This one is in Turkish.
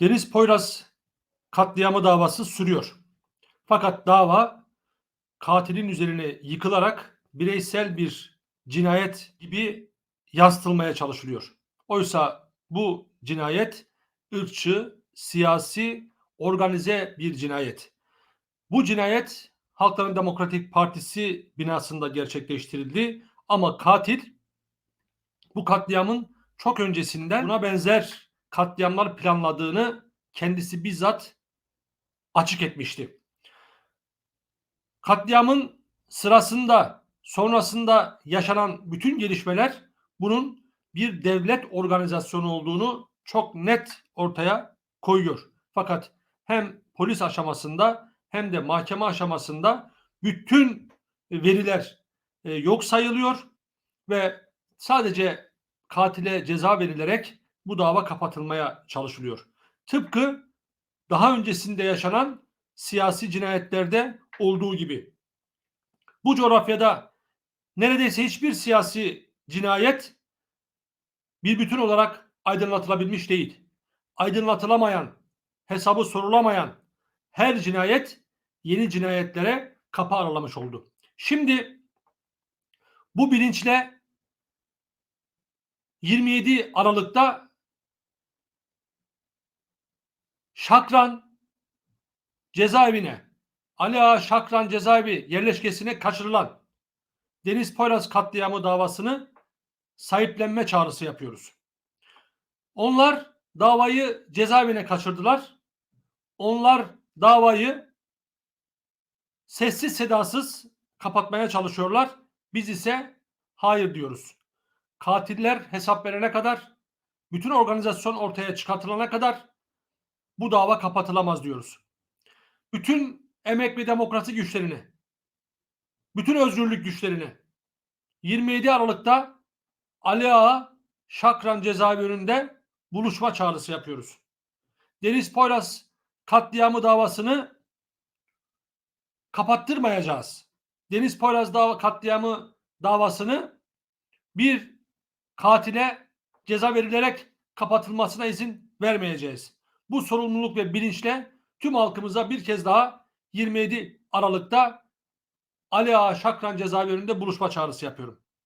Deniz Poyraz katliamı davası sürüyor. Fakat dava katilin üzerine yıkılarak bireysel bir cinayet gibi yansıtılmaya çalışılıyor. Oysa bu cinayet ırkçı, siyasi, organize bir cinayet. Bu cinayet Halkların Demokratik Partisi binasında gerçekleştirildi ama katil bu katliamın çok öncesinden buna benzer katliamlar planladığını kendisi bizzat açık etmişti. Katliamın sırasında, sonrasında yaşanan bütün gelişmeler bunun bir devlet organizasyonu olduğunu çok net ortaya koyuyor. Fakat hem polis aşamasında hem de mahkeme aşamasında bütün veriler e, yok sayılıyor ve sadece katile ceza verilerek bu dava kapatılmaya çalışılıyor. Tıpkı daha öncesinde yaşanan siyasi cinayetlerde olduğu gibi. Bu coğrafyada neredeyse hiçbir siyasi cinayet bir bütün olarak aydınlatılabilmiş değil. Aydınlatılamayan, hesabı sorulamayan her cinayet yeni cinayetlere kapı aralamış oldu. Şimdi bu bilinçle 27 Aralık'ta Şakran cezaevine Ali Ağa Şakran cezaevi yerleşkesine kaçırılan Deniz Poyraz katliamı davasını sahiplenme çağrısı yapıyoruz. Onlar davayı cezaevine kaçırdılar. Onlar davayı sessiz sedasız kapatmaya çalışıyorlar. Biz ise hayır diyoruz. Katiller hesap verene kadar, bütün organizasyon ortaya çıkartılana kadar bu dava kapatılamaz diyoruz. Bütün emek ve demokrasi güçlerini, bütün özgürlük güçlerini 27 Aralık'ta Ali Ağa Şakran cezaevi önünde buluşma çağrısı yapıyoruz. Deniz Poyraz katliamı davasını kapattırmayacağız. Deniz Poyraz dava, katliamı davasını bir katile ceza verilerek kapatılmasına izin vermeyeceğiz. Bu sorumluluk ve bilinçle tüm halkımıza bir kez daha 27 Aralık'ta Ali Ağa Şakran cezaevi önünde buluşma çağrısı yapıyorum.